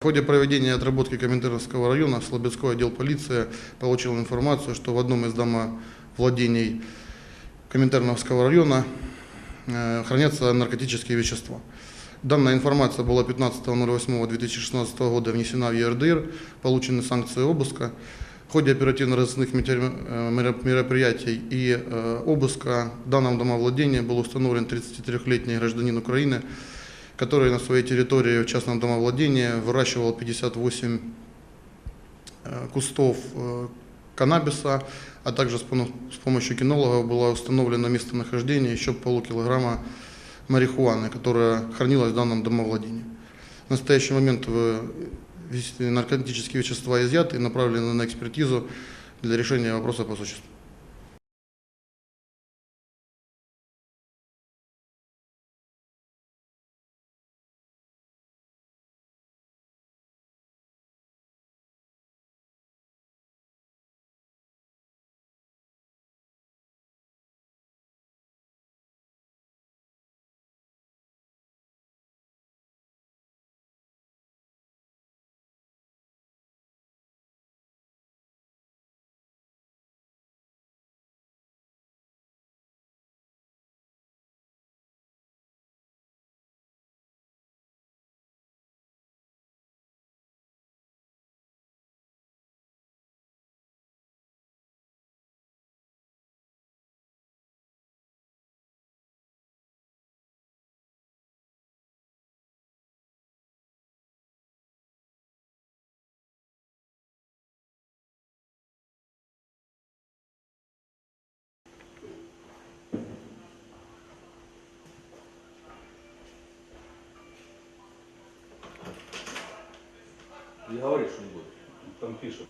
В ходе проведения отработки Коминтерновского района Слободской отдел полиции получил информацию, что в одном из домовладений Коминтерновского района э, хранятся наркотические вещества. Данная информация была 15.08.2016 года внесена в ЕРДР, получены санкции обыска. В ходе оперативно-розыскных э, мероп- мероприятий и э, обыска в данном домовладении был установлен 33-летний гражданин Украины, который на своей территории в частном домовладении выращивал 58 э, кустов э, каннабиса, а также с помощью кинологов было установлено местонахождение еще полукилограмма марихуаны, которая хранилась в данном домовладении. В настоящий момент наркотические вещества изъяты и направлены на экспертизу для решения вопроса по существу. Не говори что-нибудь. Там пишут.